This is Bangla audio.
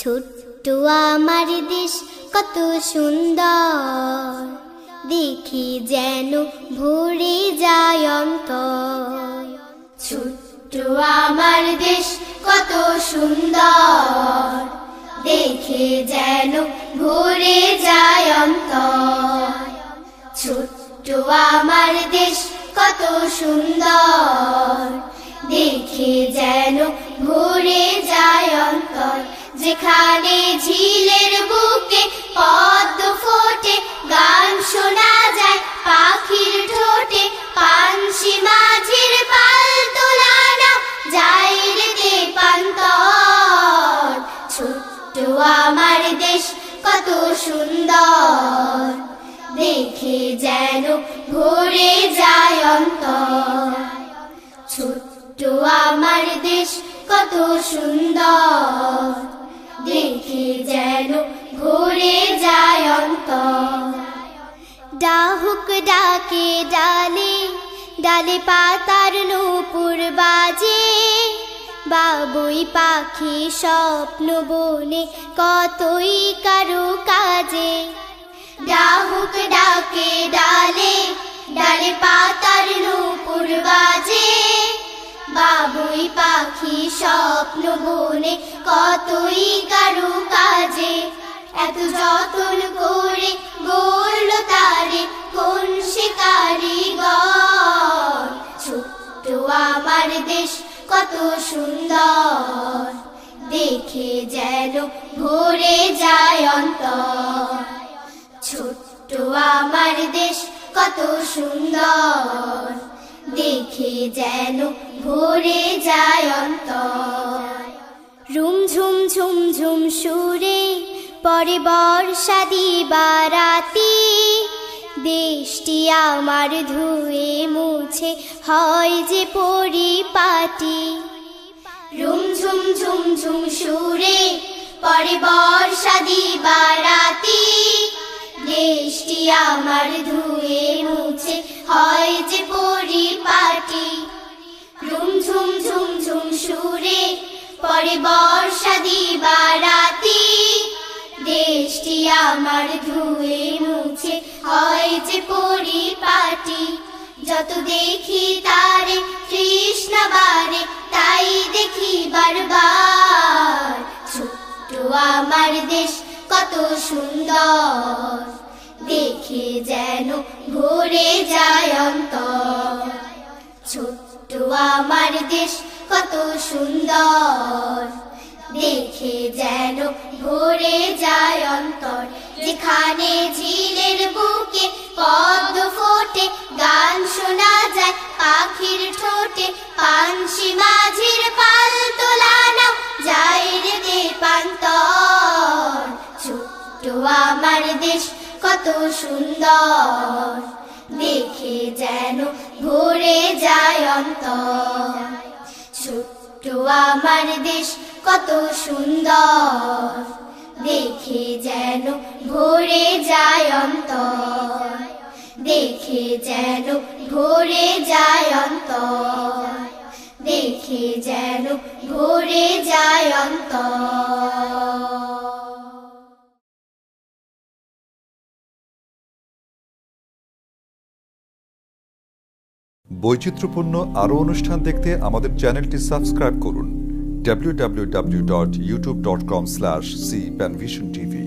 ছোট্ট আমার দেশ কত সুন্দর। দেখি যেন ভরে যায় অন্তর। ছোট্ট আমার দেশ কত সুন্দর। দেখে যেন ভরে যায় অন্তর। ছোট্ট আমার দেশ কত সুন্দর। দেখে যেন ভরে যেখানে ঝিলের বুকে পদ্ম ফোটে, গান শোনা যায় পাখির ঠোঁটে, পানসি মাঝির পাল তোলানো যায় রে পান্তর ছোট্ট আমার দেশ কত সুন্দর, দেখে যেন ভরে যায় অন্তর। ছোট্ট আমার দেশ কত সুন্দর। ডাকে ডালে ডালে পাতার নূপুর বাজে। বাবুই পাখি স্বপ্ন বনে কতই কারও কাজে। ডাহুক ডাকে ডালে ডালে পাতার নূপুর বাজে। বাবুই পাখি স্বপ্ন বনে কতই কারু কাজে। এত যতন করে গড়ল তারে কোন শিকারি গর ছোট্ট আমার দেশ কত সুন্দর। দেখে যেন ভরে যায় অন্তর। ছোট্ট আমার দেশ কত সুন্দর। দেখে যেন ভরে যায় অন্তর। রুম ঝুম ঝুম ঝুম সুরে, পরে বর্ষা দিবারাতি দেশটি আমার ধুয়ে মুছে হয় যে পরিপাটি। রুম ঝুম ঝুম ঝুম সুরে পরে বর্ষা দিবারাতি। দেশটি আমার ধুয়ে মুছে হয় যে পরিপাটি। রুম ঝুম ঝুম ঝুম সুরে পরে বর্ষা দিবারাতি। দেশটি আমার ধুয়ে মুছে, হয় যে পরিপাটি। যত দেখি তারে তৃষ্ণা বারে, তাই দেখি বারবার। ছোট্ট আমার দেশ কত সুন্দর, দেখে যেন ভরে যায় অন্তর। ছোট্ট আমার দেশ কত সুন্দর। দেখে যেন ভরে যায় অন্তর। যেখানে ঝিলের বুকে পদ্ম ফোটে, গান শোনা যায় পাখির ঠোঁটে। পানসি মাঝির পাল তোলানো যায় রে পান্তর ছোট্ট আমার দেশ কত সুন্দর। দেখে যেন ভরে যায় অন্তর। ছোট্ট আমার দেশ কত সুন্দর। দেখে যেন ভরে যায় অন্তর। দেখে যেন ভরে যায় অন্তর। দেখে যেন ভরে যায় অন্তর। বৈচিত্র্যপূর্ণ আরও অনুষ্ঠান দেখতে আমাদের চ্যানেলটি সাবস্ক্রাইব করুন। www.youtube.com slash cpanvisiontv.